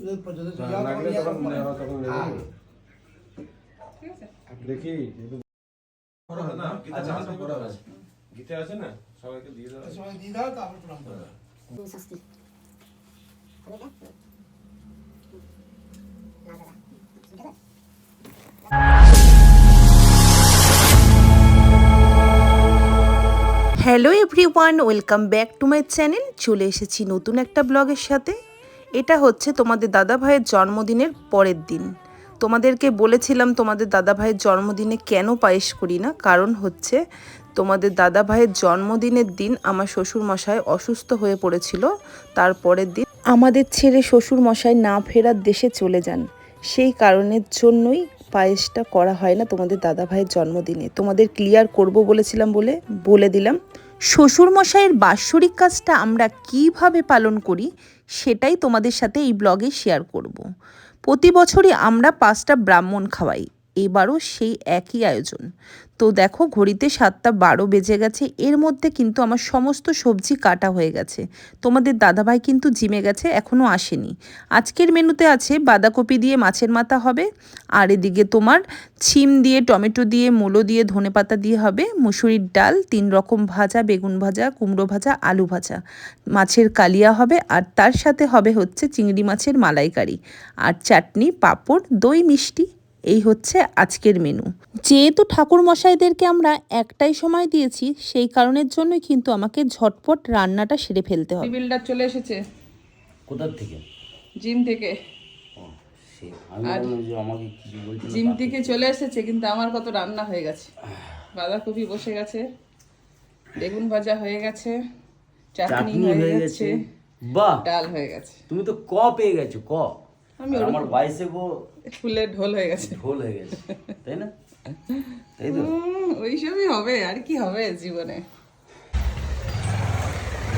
আছে। দেখি না? গীতা আছে না? সবাইকে দিয়ে দাও। Hello everyone welcome back to my channel চলে এসেছি নতুন একটা ব্লগের সাথে। এটা হচ্ছে তোমাদের দাদা ভাইয়ের জন্মদিনের পরের দিন। তোমাদেরকে বলেছিলাম তোমাদের দাদা ভাইয়ের জন্মদিনে কেন পায়েস করি না, কারণ হচ্ছে তোমাদের দাদা ভাইয়ের জন্মদিনের দিন আমার শ্বশুর মশাই অসুস্থ হয়ে পড়েছিল, তার পরের দিন আমাদের ছেড়ে শ্বশুর মশাই না ফেরার দেশে চলে যান। সেই কারণের জন্যই পায়েসটা করা হয় না তোমাদের দাদা ভাইয়ের জন্মদিনে। তোমাদের ক্লিয়ার করব বলেছিলাম বলে বলে দিলাম। শ্বশুর মশাইয়ের বাৎসরিক কাজটা আমরা কীভাবে পালন করি সেটাই তোমাদের সাথে এই ব্লগে শেয়ার করব। প্রতি বছরই আমরা পাঁচটা ব্রাহ্মণ খাওয়াই এবারও সেই একই আয়োজন। তো দেখো, ঘড়িতে সাতটা বারো বেজে গেছে। এর মধ্যে কিন্তু আমার সমস্ত সবজি কাটা হয়ে গেছে। তোমাদের দাদাভাই কিন্তু জিমে গেছে এখনও আসেনি। আজকের মেনুতে আছে বাঁধাকপি দিয়ে মাছের মাথা হবে, আর এদিকে তোমার ছিম দিয়ে, টমেটো দিয়ে, মূলো দিয়ে, ধনেপাতা দিয়ে হবে, মুসুরির ডাল, তিন রকম ভাজা, বেগুন ভাজা, কুমড়ো ভাজা, আলু ভাজা। মাছের কালিয়া হবে, আর তার সাথে হবে হচ্ছে চিংড়ি মাছের মালাইকারি। আর চাটনি, পাঁপড়, দই, মিষ্টি এই হচ্ছে আজকের মেনু যেহেতু ঠাকুর মশাইদেরকে আমরা একটাই সময় দিয়েছি সেই কারণের জন্যই কিন্তু আমাকে ঝটপট রান্নাটা সেরে ফেলতে হবে। বিল্ডার চলে এসেছে। কোথার থেকে? জিম থেকে। জিম থেকে। চলে এসেছে কিন্তু আমার কত রান্না হয়ে গেছে। বাঁধাকপি বসে গেছে বেগুন ভাজা হয়ে গেছে চাটনি হয়ে গেছে গেছে। বাহ! ডাল হয়ে গেছে। তুমি তো ক পেয়ে গেছো ক? আমি আমার বাইসে গো ফুলের ঢোল হয়ে গেছে। ঢোল হয়ে গেছে তাই না? তাই তো? ওইসবই হবে আর কি হবে জীবনে?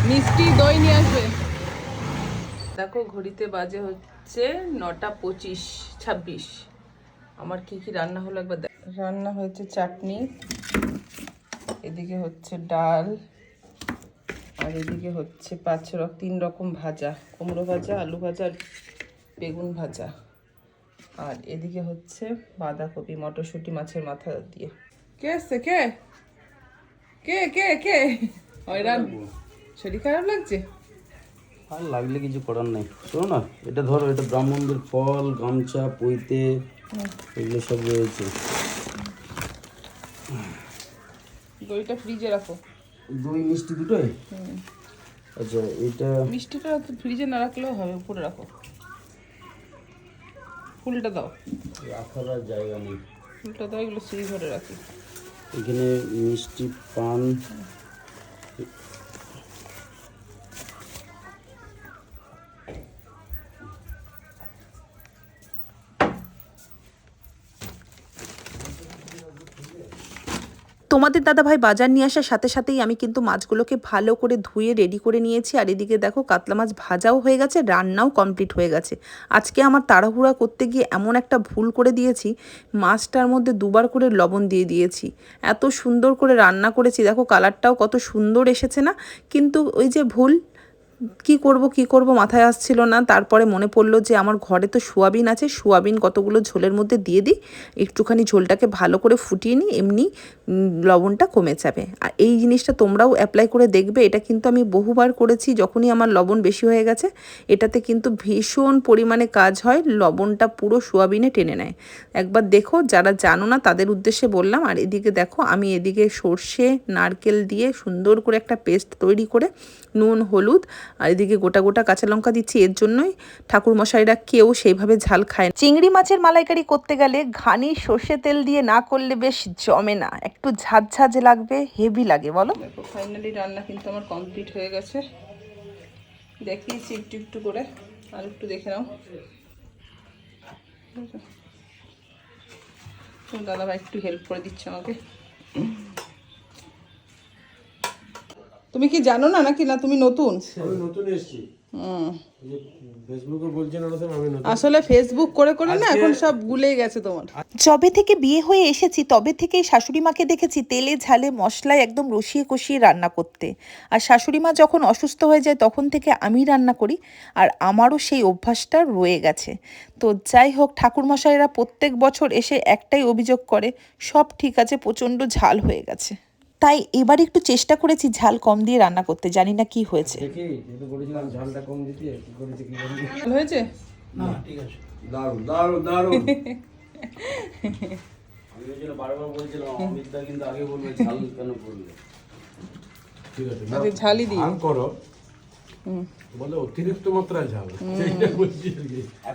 মিষ্টি দই নিয়ে আসবে। দেখো ঘড়িতে বাজে হচ্ছে নটা পঁচিশ ছাব্বিশ। আমার কি কি রান্না হলো একবার দেখ। রান্না হয়েছে চাটনি এদিকে হচ্ছে ডাল আর এদিকে হচ্ছে পাঁচ রক তিন রকম ভাজা কুমড়ো ভাজা আলু ভাজা বেগুন ভাজা। আর এদিকে হচ্ছে বাঁধাকপি মটরশুঁটি মাছের মাথা দিয়ে। কে আসছে কে? কে কে কে? হয়রান। শরীর খারাপ লাগছে? আর লাগলে কিছু করার নাই। শোনো না এটা ধরো এটা ব্রাহ্মণদের ফল গামছা পইতে এগুলো সব রয়েছে। দইটা ফ্রিজে রাখো। দই মিষ্টি দুটোই? আচ্ছা এটা মিষ্টিটা ফ্রিজে না রাখলেও হবে উপরে রাখো। ফুলটা দাও। রাখার জায়গা নেই। ফুলটা দাও এগুলো সিঁড়ি ঘরে রাখি। এখানে মিষ্টি পান। তোমাদের দাদাভাই বাজার নিয়ে আসার সাথে সাথেই আমি কিন্তু মাছগুলোকে ভালো করে ধুয়ে রেডি করে নিয়েছি। আর এদিকে দেখো, কাতলা মাছ ভাজাও হয়ে গেছে, রান্নাও কমপ্লিট হয়ে গেছে। আজকে আমার তাড়াহুড়া করতে গিয়ে এমন একটা ভুল করে দিয়েছি, মাছটার মধ্যে দুবার করে লবণ দিয়ে দিয়েছি। এত সুন্দর করে রান্না করেছি, দেখো কালারটাও কত সুন্দর এসেছে না? কিন্তু ওই যে ভুল কি করব কি করব মাথায় আসছিল না। তারপরে মনে পড়ল যে আমার ঘরে তো সোয়াবিন আছে, সোয়াবিন কতগুলো ঝোলের মধ্যে দিয়ে দিই। একটুখানি ঝোলটাকে ভালো করে ফুটিয়ে নিই, এমনি লবণটা কমে যাবে। আর এই জিনিসটা তোমরাও অ্যাপ্লাই করে দেখবে। এটা কিন্তু আমি বহুবার করেছি, যখনই আমার লবণ বেশি হয়ে গেছে। এটাতে কিন্তু ভীষণ পরিমাণে কাজ হয়, লবণটা পুরো সোয়াবিনে টেনে নেয়। একবার দেখো, যারা জানো না, তাদের উদ্দেশ্যে বললাম। আর এদিকে দেখো, আমি এদিকে সর্ষে, নারকেল দিয়ে সুন্দর করে একটা পেস্ট তৈরি করে, নুন, হলুদ আর এদিকে গোটা গোটা কাঁচা লঙ্কা দিচ্ছি এর জন্যই ঠাকুর মশাইরা কেউ সেইভাবে ঝাল খায় না। চিংড়ি মাছের মালাইকারি করতে গেলে ঘানি সর্ষে তেল দিয়ে না করলে বেশ জমে না একটু ঝাঁঝ ঝাঁঝ লাগবে হেভি লাগে বলো। ফাইনালি রান্না কিন্তু আমার কমপ্লিট হয়ে গেছে। দেখিয়েছি একটু একটু করে আর একটু দেখে নাও। দাদাভাই একটু হেল্প করে দিচ্ছে আমাকে। তুমি কি জানো না নাকি? না তুমি নতুন? আমি নতুন এসেছি। হুম। এই যে ফেসবুকে বলছেন ওরা সব আমি নতুন। আসলে ফেসবুক করে করে না এখন সব ভুলে গেছে তোমার। যবে থেকে বিয়ে হয়ে এসেছি তবে থেকেই শাশুড়ি মাকে দেখেছি তেলে ঝালে মশলায় একদম রসিয়ে কষিয়ে রান্না করতে। আর শাশুড়ি মা যখন অসুস্থ হয়ে যায় তখন থেকে আমি রান্না করি আর আমারও সেই অভ্যাসটা রয়ে গেছে। তো যাই হোক ঠাকুরমশাইরা প্রত্যেক বছর এসে একটাই অভিযোগ করে সব ঠিক আছে প্রচণ্ড ঝাল হয়ে গেছে। তাই এবার একটু চেষ্টা করেছি ঝাল কম দিয়ে রান্না করতে জানি না কি হয়েছে। ঝালই দিই। করো। বলে অতিরিক্ত মাত্রায় ঝাল।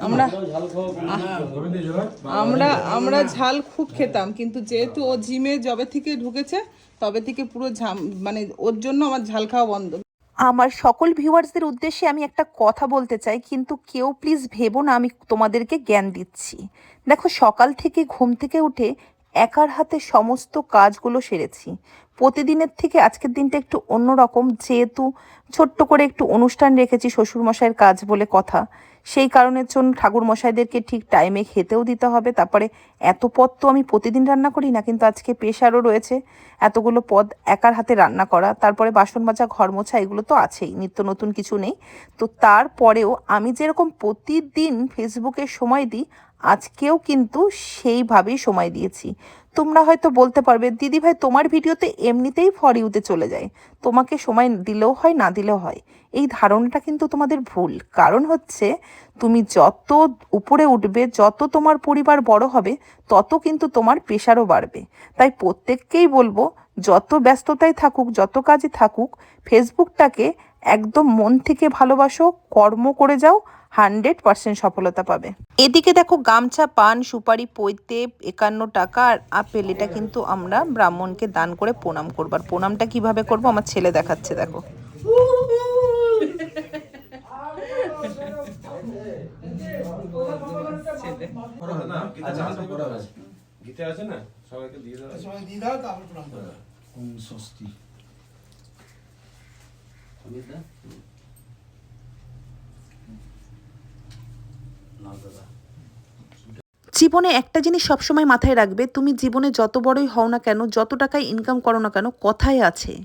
আমরা ঝাল খাওয়া কম না। করে দিয়েছ না? আমরা আমরা ঝাল খুব খেতাম কিন্তু যেহেতু ও জিমে জবে থেকে ঢুকেছে তবে থেকে পুরো ঝাম মানে ওর জন্য আমার ঝাল খাওয়া বন্ধ। আমার সকল ভিউয়ার্সদের উদ্দেশ্যে আমি একটা কথা বলতে চাই কিন্তু কেউ প্লিজ ভেবো না আমি তোমাদেরকে জ্ঞান দিচ্ছি। দেখো সকাল থেকে ঘুম থেকে উঠে একার হাতে সমস্ত কাজগুলো সেরেছি। প্রতিদিনের থেকে আজকের দিনটা একটু অন্যরকম, যেহেতু ছোট্ট করে একটু অনুষ্ঠান রেখেছি শ্বশুরমশাইয়ের কাজ বলে কথা। সেই কারণের জন্য ঠাকুর মশাইদেরকে ঠিক টাইমে খেতেও দিতে হবে। তারপরে এত পদ তো আমি প্রতিদিন রান্না করি না, কিন্তু আজকে প্রেশারও রয়েছে। এতগুলো পদ একার হাতে রান্না করা, তারপরে বাসন মাজা ঘর মোছা এগুলো তো আছেই, নিত্য নতুন কিছু নেই। তো তারপরেও আমি যেরকম প্রতিদিন ফেসবুকে সময় দিই, আজকেও কিন্তু সেইভাবেই সময় দিয়েছি। তোমরা হয়তো বলতে পারবে দিদি ভাই তোমার ভিডিওতে এমনিতেই ফর ইউতে চলে যায়। তোমাকে সময় দিলেও হয়, না দিলেও হয়। এই ধারণাটা কিন্তু তোমাদের ভুল। কারণ হচ্ছে, তুমি যত উপরে উঠবে, যত তোমার পরিবার বড় হবে, তত কিন্তু তোমার পেশারও বাড়বে। তাই প্রত্যেককেই বলব, যত ব্যস্ততায় থাকুক, যত কাজে থাকুক, ফেসবুকটাকে একদম মন থেকে ভালোবাসো, কর্ম করে যাও হান্ড্রেড পার্সেন্ট সফলতা পাবে। এদিকে দেখো গামছা পান সুপারি পৈতে একান্ন টাকা আর আপেল এটা কিন্তু আমরা ব্রাহ্মণকে দান করে প্রণাম করবার প্রণামটা কীভাবে করব? আমার ছেলে দেখাচ্ছে দেখো। করো না গীতা ঝালটা করা আছে গীতে আছে না? সবাইকে দিয়ে দাও। ওম স্বস্তি অমিত দা না দাদা জীবনে একটা জিনিস সবসময় মাথায় রাখবে, তুমি জীবনে যত বড়ই হও না কেন, যত টাকায় ইনকাম করো না কেন, কথায় আছে।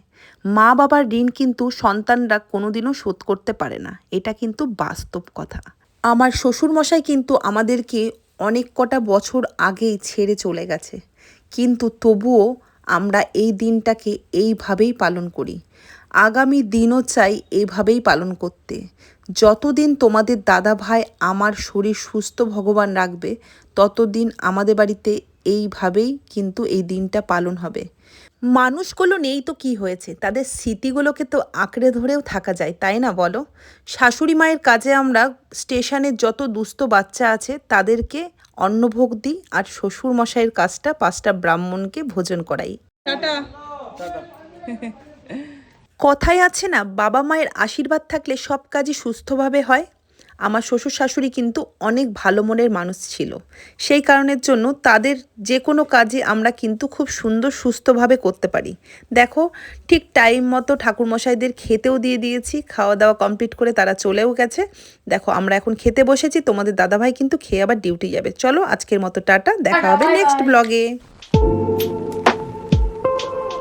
মা বাবার ঋণ কিন্তু সন্তানরা কোনোদিনও শোধ করতে পারে না। এটা কিন্তু বাস্তব কথা। আমার শ্বশুরমশাই কিন্তু আমাদেরকে অনেক কটা বছর আগেই ছেড়ে চলে গেছে। কিন্তু তবুও আমরা এই দিনটাকে এইভাবেই পালন করি। আগামী দিনও চাই এইভাবেই পালন করতে। যতদিন তোমাদের দাদা ভাই আমার শরীর সুস্থ ভগবান রাখবে ততদিন আমাদের বাড়িতে এইভাবেই কিন্তু এই দিনটা পালন হবে। মানুষগুলো নেই তো কি হয়েছে তাদের স্মৃতিগুলোকে তো আঁকড়ে ধরেও থাকা যায় তাই না বলো? শাশুড়ি মায়ের কাজে আমরা স্টেশনের যত দুস্থ বাচ্চা আছে তাদেরকে অন্নভোগ দিই আর শ্বশুর মশাইয়ের কাজটা পাঁচটা ব্রাহ্মণকে ভোজন করাই। টাটা। কথায় আছে না বাবা মায়ের আশীর্বাদ থাকলে সব কাজই সুস্থভাবে হয়। আমার শ্বশুর শাশুড়ি কিন্তু অনেক ভালো মনের মানুষ ছিল। সেই কারণের জন্য তাদের যে কোনো কাজে আমরা কিন্তু খুব সুন্দর সুস্থভাবে করতে পারি। দেখো ঠিক টাইম মতো ঠাকুরমশাইদের খেতেও দিয়ে দিয়েছি খাওয়া দাওয়া কমপ্লিট করে তারা চলেও গেছে। দেখো আমরা এখন খেতে বসেছি তোমাদের দাদাভাই কিন্তু খেয়ে আবার ডিউটি যাবে। চলো আজকের মতো টাটা দেখা হবে নেক্সট ব্লগে